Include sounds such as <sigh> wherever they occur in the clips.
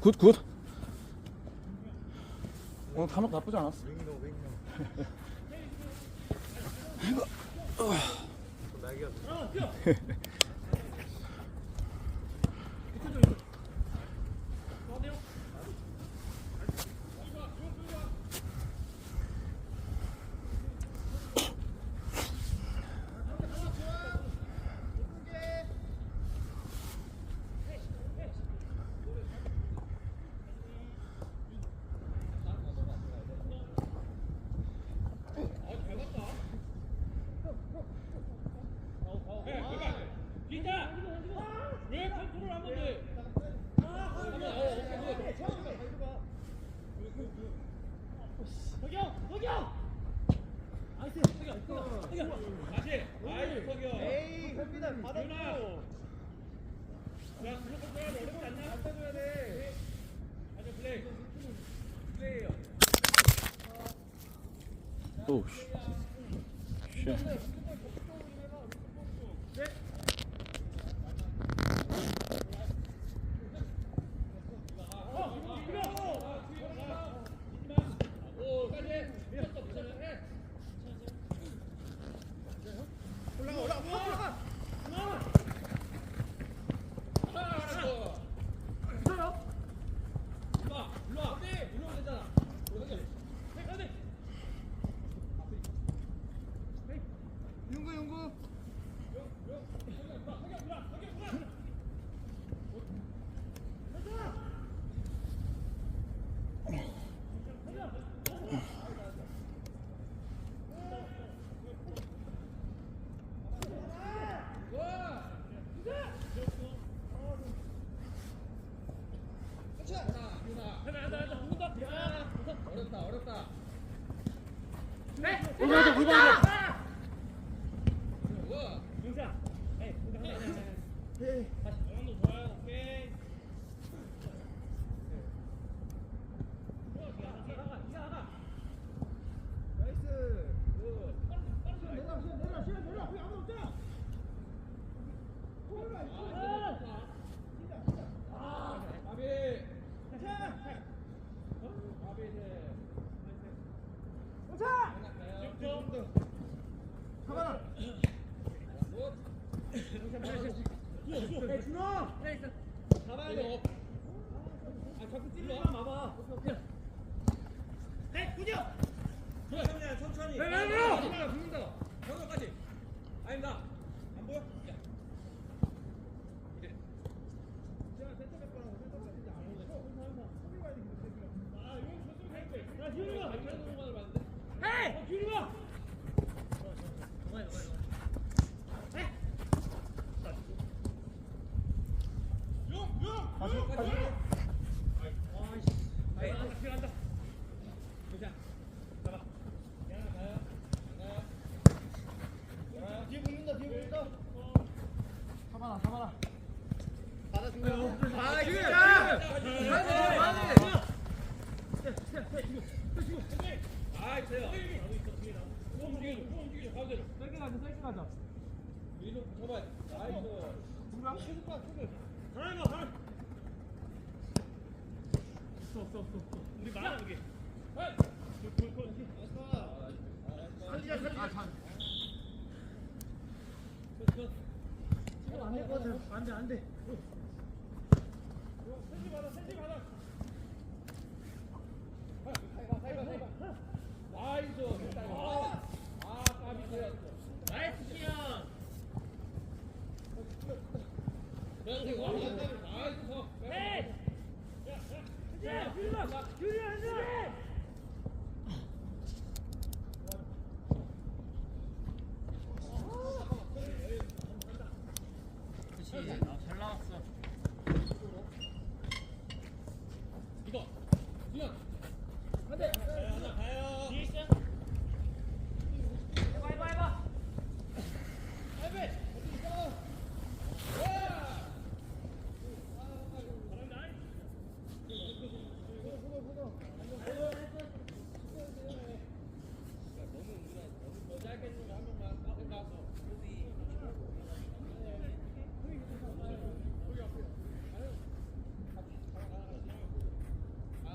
굿, 굿. 오늘 감옥 나쁘지 않았어. 어, 이거. <laughs> 안돼 안돼. 세지 받아 세지 받아.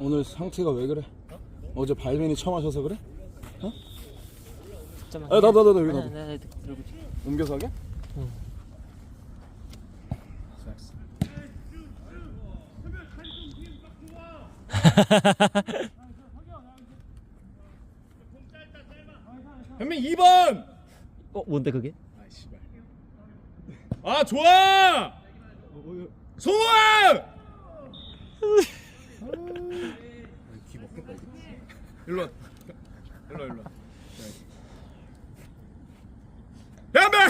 오늘 상태가 왜 그래? 어 제 발맨이 처음 하셔서 그래? 잠깐만. 아, 나도, 나도, 나도, 여기 네, 나도. 들고 있지. 옮겨서 하게? 응. 현민 2번! 어, 뭔데 그게? 씨발. 아 좋아! 소원! <laughs> 귀 먹겠다 이거. 일로 와. 일로 와, 일로. 와. 현민!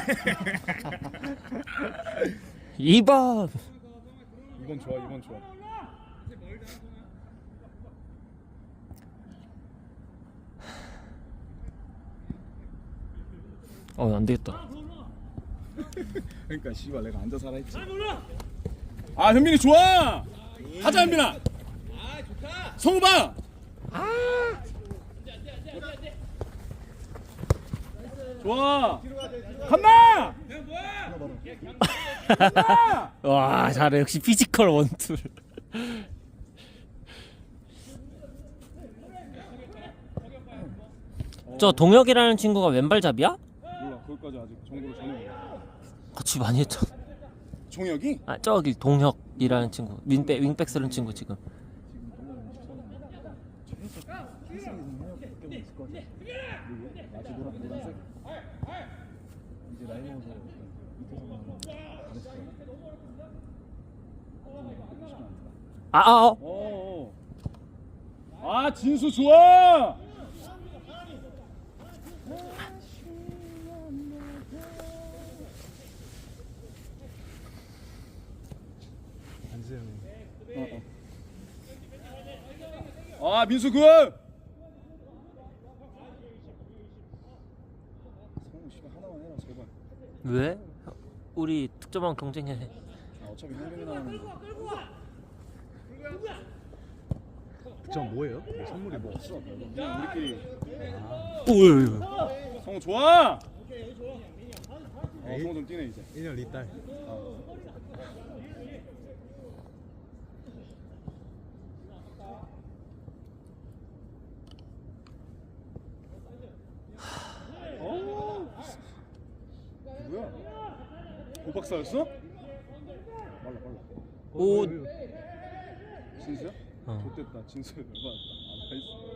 2번. 이건 좋아, 이건 좋아. 어, 안 되겠다. 그러니까 씨발 내가 앉아서 하라 했지. 아 현민이 좋아. 가자 현민아. 아 좋다 성우 봐. 좋아. 간다. <laughs> 와, 잘해. 역시 피지컬 원툴. 저 동혁이라는 친구가 왼발잡이야? 몰라 거기까지 아직 정보를 전혀 몰라. 같이 많이 했죠. 종혁이? 아, 저기 동혁이라는 친구. 윙백 윙백 쓰는 친구 지금. 아, 아, 어. 어. 아 진수 좋아. 어, 어. 아 민수 굿. 성우 씨발 하나만 해라 제발. 왜? 우리 득점왕 경쟁해. 아, 어차피 현경이 나가는 거. 점 뭐예요? 뭐 선물이 뭐 없어. 그냥 우리끼리. 오유. 성우 좋아. 어, 성우 좀 뛰네 이제. 1년 리딸 어. 고박사였어? 말라 말라. 오. 진수야? 어. 좋됐다. 진수 열받았다. 아, 나이스.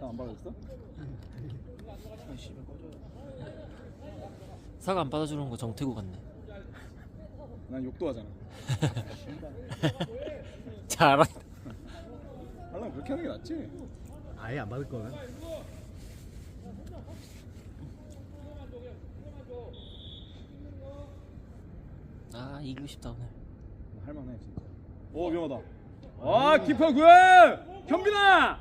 나안 받았어? 아 씨발 꺼져. 사과 안 받아주는 거 정태구 같네. 난 욕도 하잖아. <laughs> 잘한다. 하려면 그렇게 하는 게 낫지. 아예 안 받을 거면 아 이기고 싶다 오늘. 할만해 진짜. 오 위험하다. 아 키퍼 굿! 현빈아!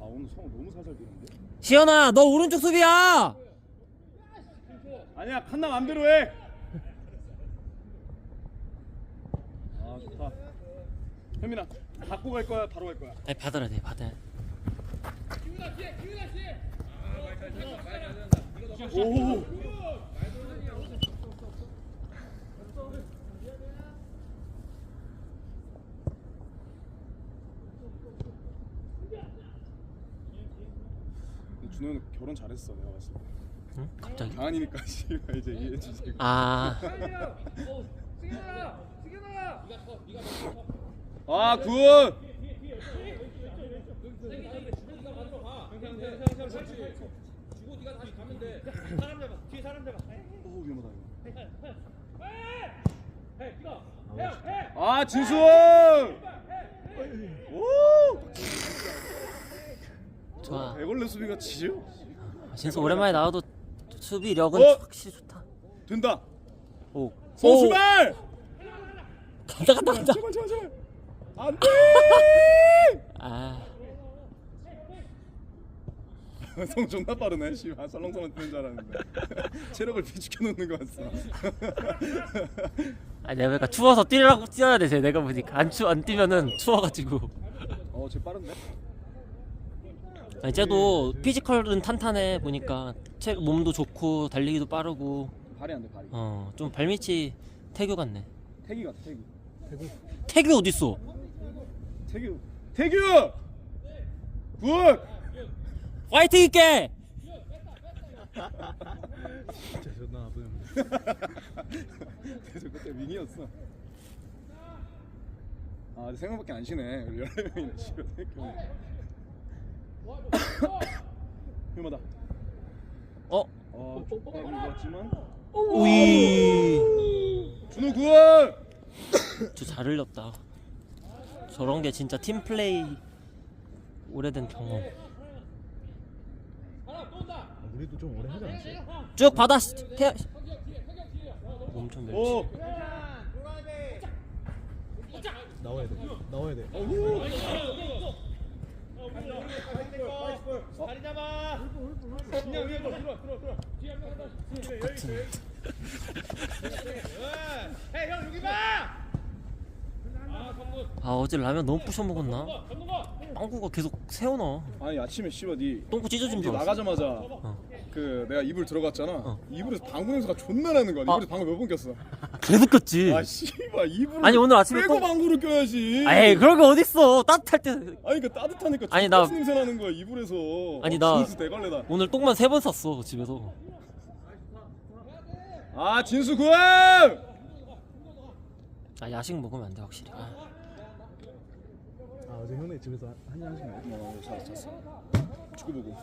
아 오늘 성우 너무 살살 비는데? 시연아 너 오른쪽 수비야. 아니야 칸나 맘대로 해. 아 좋다. 현민아 갖고 갈 거야 바로 갈 거야. 아니 받아라 돼 받아. 오. 준호는 결혼 잘했어 내가 봤을 때. 응? 갑자기? 강한이니까 <laughs> 씨발 이제 이해해 주지. 아 아 굿. 오 위험하다 이거. 아 진수! 오! 좋아. 애벌레 수비가 지죠? 진수 오랜만에 나와도 수비력은 어? 확실히 좋다. 된다. 오. 소 오. 출발! 간다 간다 간다. 제발 제발 제발. 안 돼! 아 <laughs> 성 존나 빠르네. 씨발 설렁설렁 뛰는 줄 알았는데 <laughs> 체력을 비축해 놓는 거 같어. <laughs> 아니 내가 그러니까 추워서 뛰라고 뛰어야 돼. 쟤 내가 보니까 안추안 뛰면은 추워가지고. 어, 쟤 빠른데? 아니 쟤도 피지컬은 탄탄해 보니까 체 몸도 좋고 달리기도 빠르고 발이 안 돼, 발이. 어 좀 발밑이 태교 같네. 태기 같아, 태기. 태교 어딨어? 태규. 태규! 굿! 파이팅 있게! 진짜 존나 나쁘네. 계속 그때 윙이었어. 아, 근데 생각밖에 안 쉬네. 우리 11명이네. 씨발 생각해. <coughs> 위험하다. 어? 어, 조금 이었지만 우이. 준호 굿! <coughs> 저잘 흘렸다. 저런 게 진짜 팀 플레이 오래된 경험. 우리도 좀 오래 하지 않았어? 쭉 받아. 씨, 태. 멸치. 오! 나와야 돼. 나와야 돼. 자리 잡아. 그냥 위에 들어 들어 들어 들어. 뒤에 한명 한다. 같은. 헤이 형 여기 봐. 아 어제 라면 너무 부셔 먹었나? 빵구가 계속 세워놔. 아니 아침에 씨발 니 똥구 찢어진 줄 알았어. 나가자마자 그 내가 이불 들어갔잖아. 어. 이불에서 방구 냄새가 존나 나는 거야. 아. 이불에 방구 몇번 꼈어. 계속 꼈지. 아 씨발 이불 아니, 오늘 아침에 빼고 또- 방구를 껴야지. 에이 그런 게 어딨어. 따뜻할 때. 아니 그 따뜻하니까 아니, 나- 나 냄새 나는 거야 이불에서. 아니, 나- 진수 대걸레다. 오늘 똥만 세 번 쌌어 집에서. 아 진수 굿! 아 야식 먹으면 안 돼 확실히. 아, 아 어제 형네 집에서 한잔 하신 거야? 어, 잘 잤어. 축구 보고.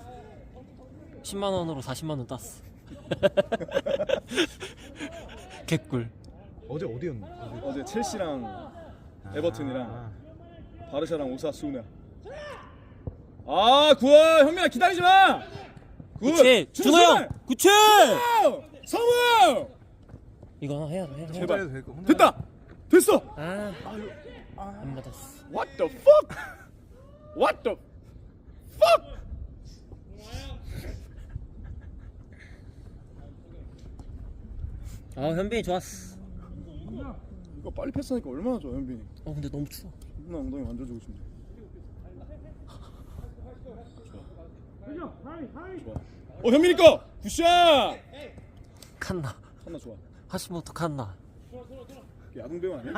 10만 원으로 40만 원 땄어. <laughs> 개꿀. 어제 어디였노? 어디? 어제 첼시랑 에버튼이랑 아, 바르샤랑 오사수나. 아, 굿! 현민아 기다리지 마. 굿! 그치 준호 형. 그치. 성우! 이거 해야 돼. 해야 돼. 제발. 해도 될거 혼자 됐다. 됐어. 아. 안 받았어. What the fuck? What the fuck? 아 현빈이 좋았어. 이거 빨리 패스하니까 얼마나 좋아, 현빈이. 어 근데 너무 추워. 존나 엉덩이 만져주고 싶네. 좋아. 어, 현민이 거. 굿샷. 칸나. 하나 좋아. 하시모토 칸나. 야동 배우 아니야?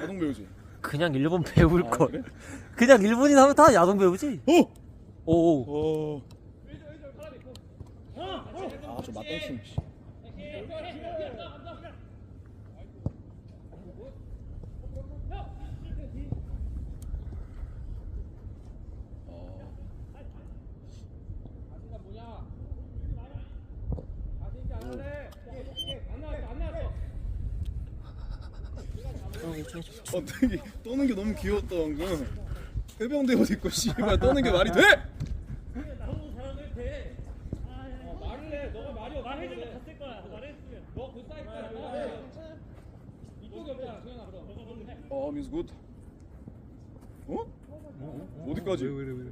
야동 배우지. 그냥 일본 배울 아, 걸. 그래? 그냥 일본인 하면 다 야동 배우지. 오. 오. 어. 아, 저 맞동팀. 씨. 어, 어, 되게 떠는 게 너무 귀여웠다 방금. 해병대 옷 입고 씨발 떠는 게 말이 돼? 말을 해. 너가 말이 없어. 말해주면 갔을 거야. 말했으면. 너그 사이드 거야. 이쪽이 없잖아. 수현아 그럼. 어, 민수 굿. 어? 어디까지? 왜, 왜, 왜, 왜.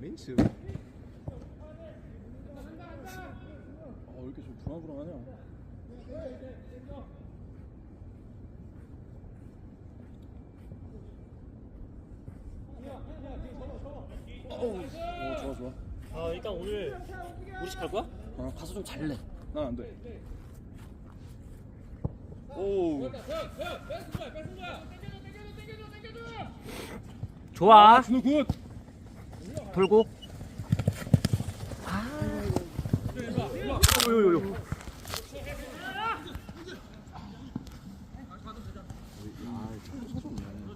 민스 아, 왜 이렇게 좀 불안불안하냐? 어우, 오, 좋아 좋아. 아 일단 오늘 우리 집 갈 거야? 어. 가서 좀 잘래. 난 안 돼. 오, 좋아. 굿. 돌고.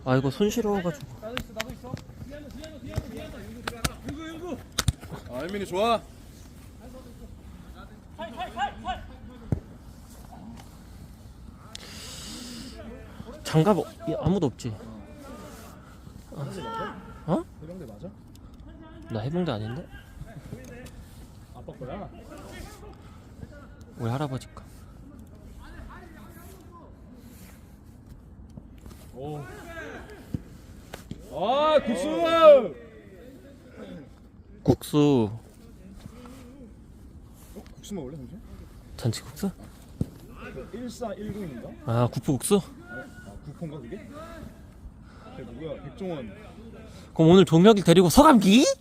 아 이거 손 시려워가지고. 아, 혜민이 좋아. 장갑 어- 야, 아무도 없지. 어? 해병대 맞아? 나 해병대 아닌데? 아빠 거야? 우리 할아버지 거. 아. 국수 어? 국수 먹을래 형제? 잔치국수? 1419인가? 아 국포국수? 아 국포인가 그게? 걔 누구야? 백종원 그럼 오늘 종혁이 데리고 서감기? <laughs>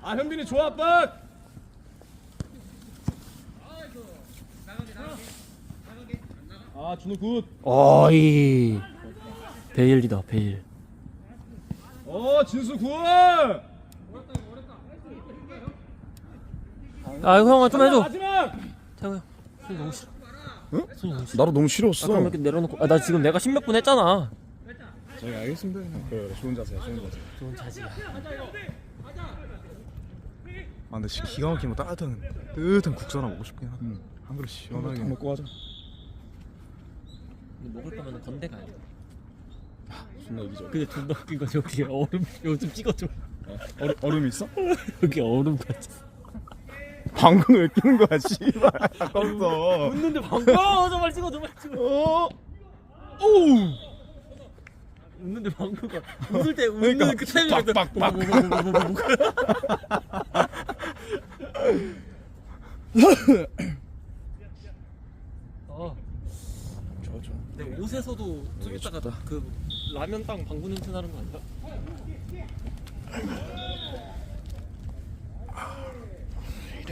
아 현빈이 좋아 아빠 아 준호 굿 어이 베일이다 베일 어 진수 굿 아 이거 형아 좀 해줘. 태우 형. 손이 너무 싫어. 응? 손이 너무 싫어. 나도 너무 싫었어. 아까 이렇게 내려놓고 아 나 지금 내가 십몇 분 했잖아. 저희 알겠습니다. 그래 그래 좋은 자세야 좋은 자세. 좋은 자지야. 아 근데 씨, 기가 막히면 따뜻한 뜨뜻한 국수 하나 먹고 싶긴 하다. 응. 한 그릇 시원하게. 다 먹고 하자. 근데 먹을 거면 건대 가야 돼. 존나 이기적 근데 존나 웃긴 건 여기 얼음 요즘 찍어줘. <laughs> 얼음, 얼음 있어? 여기 얼음까지 방금 왜 끼는 거야 씨발 아까부터 웃는데 방금 어 정말 찍어 정말 찍어 어? 오우 웃는데 방구가 웃을 때 웃는 그 타이밍에 빡빡빡. 아, 옷에서도 좀 이따가 그 라면 땅 방구 냄새 나는 거 아니야?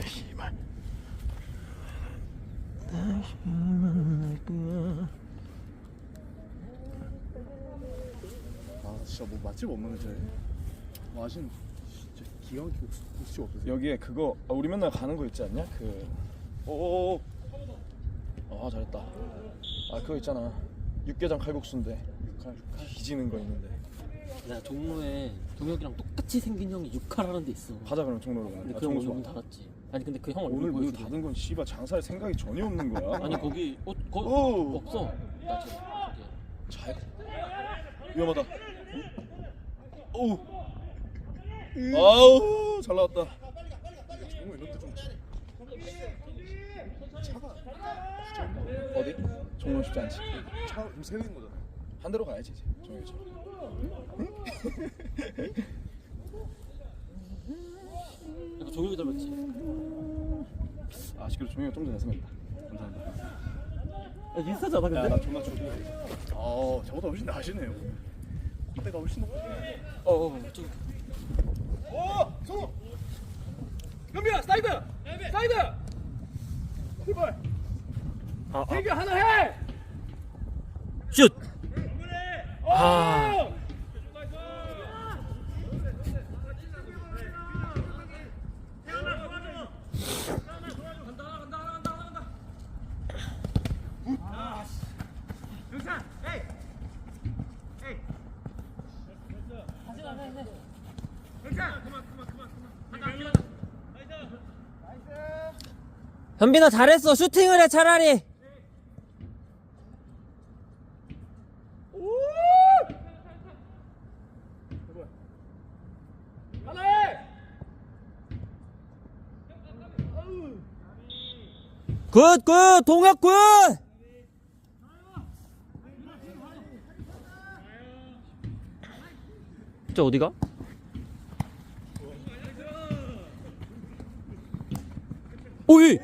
씨발. 아 진짜 뭐 맛집 없는 데 맛있는 진짜 기가 막히게 국수, 없으세요? 여기에 그거 아, 우리 맨날 가는 거 있지 않냐? 그 오오오. 아 잘했다. 아 그거 있잖아. 육개장 칼국수인데. 뒤지는 거 있는데. 나 종로에 동혁이랑 똑같이 생긴 형이 육칼 하는 데 있어. 가자 그럼 종로로. 근데 아, 그 형은 종로 문 좋아. 닫았지 아니 근데 그형 얼굴 오늘 문 닫은 건 씨발 장사할 생각이 전혀 없는 거야. <laughs> 아니 거기 어, 거, 오. 없어. 나 지금 저기 잘 위험하다. 오우 아우. 잘 나왔다. 정말 이럴 때좀 어디? 종로 쉽지 않지. 차좀 세는 거잖아. 한 대로 가야지 이제. 정해져 약간 종혁이 닮았지? 아 시끄러 종이가 좀 전에 생겼다 감사합니다 야, 비슷하잖아 근데? 야나 존나 추워 아 저보다 훨씬 나으시네요 콧대가 훨씬 높아 어어 좀 오! 성우! 현빈아 사이드! 사이드! 꿀벌 아, 아. 대규 하나 해! 슛! 오! 아. 현빈아 잘했어 슈팅을 해 차라리 해! 굿굿 동혁 굿 진짜 어디가? 오이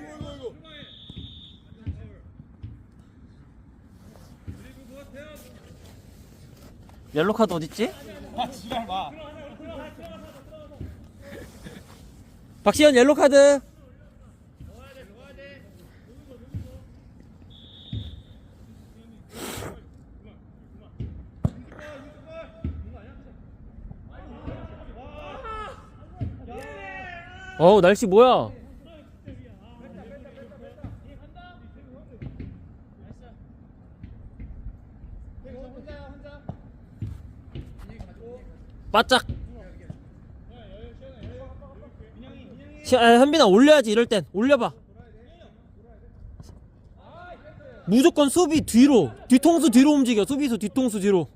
옐로 카드 어딨지? 아 지랄 마. 박시현 옐로 카드. 어우 날씨 뭐야 바짝. 시- 아, 현빈아 올려야지 이럴 땐. 올려봐. 무조건 수비 뒤로. 뒤통수 뒤로 움직여. 수비수 뒤통수 뒤로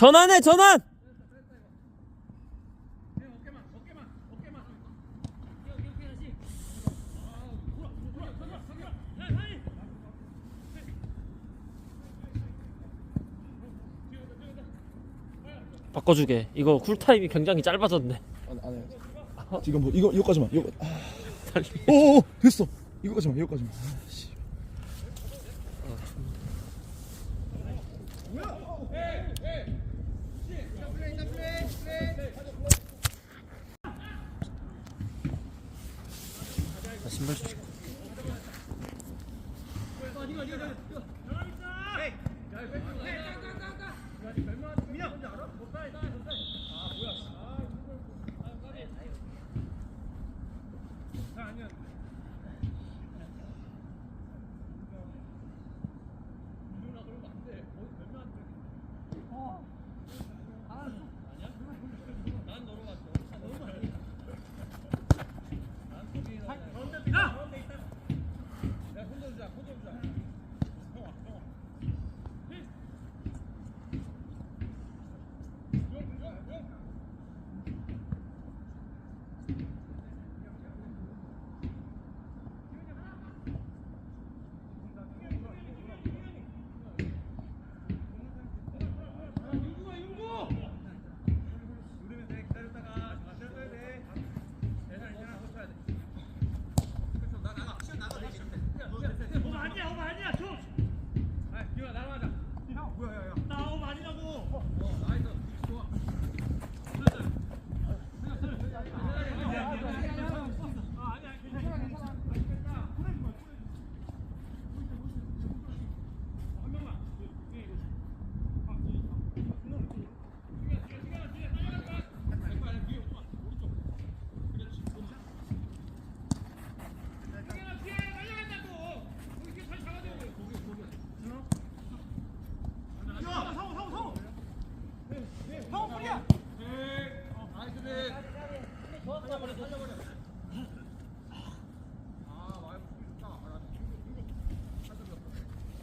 전환해 전환 바꿔주게 이거 쿨타임이 굉장히 짧아졌네 안, 안 해. 지금 뭐 이거 이거까지만 이거. <laughs> 아. 오오 됐어. 이거까지만 이거까지만.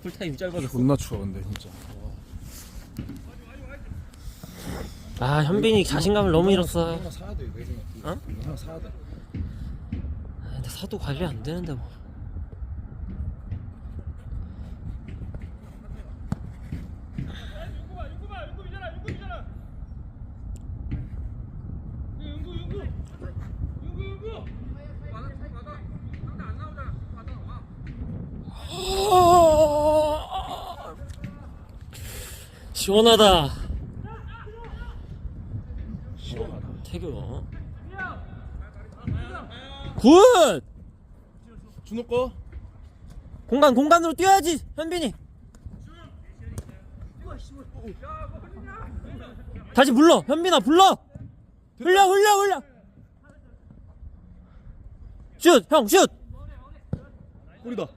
쿨타임이 짧아졌어 존나 추워 근데 진짜. 아 현빈이 자신감을 너무 잃었어 하나 사야 돼. 내 생각. 어? 이거 하나 사야 돼. 아, 근데 사도 관리 안 되는데 뭐 윤구봐 윤구봐 윤구이잖아 윤구이잖아 윤구 윤구 윤구 윤구 시원하다 시원하다. 태교 굿 준호 거. 공간 공간으로 뛰어야지 현빈이 다시 불러 현빈아 불러 흘려 흘려 흘려 슛 형 슛 골이다.